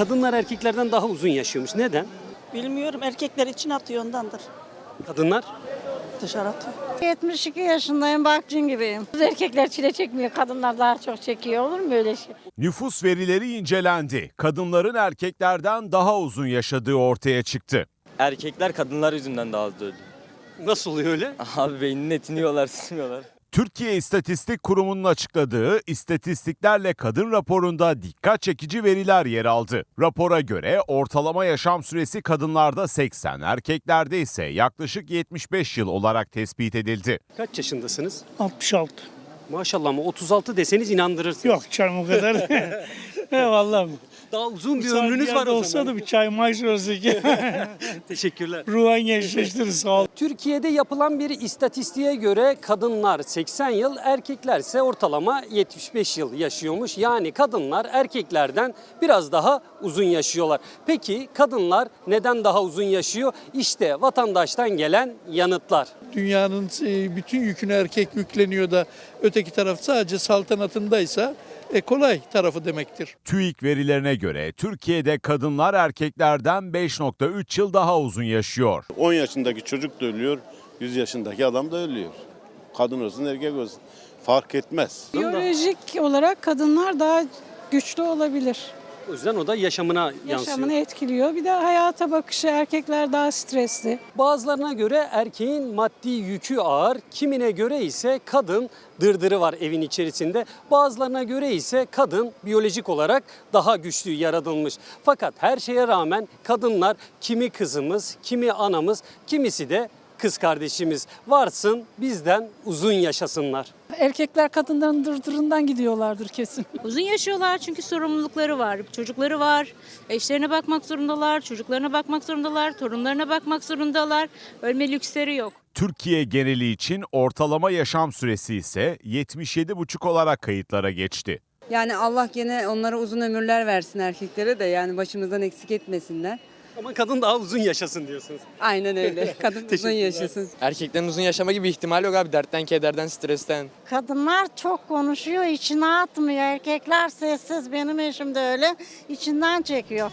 Kadınlar erkeklerden daha uzun yaşıyormuş. Neden? Bilmiyorum erkekler için atıyor ondandır. Kadınlar Dışarı atıyor. 72 yaşındayım bakcın gibiyim. Erkekler çile çekmiyor, kadınlar daha çok çekiyor. Olur mu öyle şey? Nüfus verileri incelendi. Kadınların erkeklerden daha uzun yaşadığı ortaya çıktı. Erkekler kadınlar yüzünden daha hızlı öldü. nasıl oluyor öyle? Abi beyninin etini yiyorlar, sıkmıyorlar. Türkiye İstatistik Kurumu'nun açıkladığı istatistiklerle kadın raporunda dikkat çekici veriler yer aldı. Rapora göre ortalama yaşam süresi kadınlarda 80, erkeklerde ise yaklaşık 75 yıl olarak tespit edildi. Kaç yaşındasınız? 66. Maşallah ama 36 deseniz inandırırsınız. Yok canım o kadar. Eyvallah. Daha uzun bir ömrünüz var o olsa zaman. da bir çay olsa ki. Teşekkürler. Ruhan gençleştirir sağ ol. Türkiye'de yapılan bir istatistiğe göre kadınlar 80 yıl, erkekler ise ortalama 75 yıl yaşıyormuş. Yani kadınlar erkeklerden biraz daha uzun yaşıyorlar. Peki kadınlar neden daha uzun yaşıyor? İşte vatandaştan gelen yanıtlar. dünyanın e, bütün yükünü erkek yükleniyor da öteki taraf sadece saltanatındaysa e, kolay tarafı demektir. TÜİK verilerine göre Türkiye'de kadınlar erkeklerden 5.3 yıl daha uzun yaşıyor. 10 yaşındaki çocuk da ölüyor, 100 yaşındaki adam da ölüyor. Kadın olsun erkek olsun fark etmez. Biyolojik olarak kadınlar daha güçlü olabilir. O yüzden o da yaşamına yansıyor. Yaşamını etkiliyor. Bir de hayata bakışı erkekler daha stresli. Bazılarına göre erkeğin maddi yükü ağır, kimine göre ise kadın dırdırı var evin içerisinde. Bazılarına göre ise kadın biyolojik olarak daha güçlü yaratılmış. Fakat her şeye rağmen kadınlar kimi kızımız, kimi anamız, kimisi de kız kardeşimiz. Varsın bizden uzun yaşasınlar. Erkekler kadınların dırdırından gidiyorlardır kesin. Uzun yaşıyorlar çünkü sorumlulukları var. Çocukları var. Eşlerine bakmak zorundalar, çocuklarına bakmak zorundalar, torunlarına bakmak zorundalar. Ölme lüksleri yok. Türkiye geneli için ortalama yaşam süresi ise 77,5 olarak kayıtlara geçti. Yani Allah gene onlara uzun ömürler versin erkeklere de yani başımızdan eksik etmesinler. Ama kadın daha uzun yaşasın diyorsunuz. Aynen öyle. Kadın uzun Teşekkürler. yaşasın. Erkeklerin uzun yaşama gibi ihtimali yok abi. Dertten, kederden, stresten. Kadınlar çok konuşuyor, içine atmıyor. Erkekler sessiz. Benim eşim de öyle. içinden çekiyor.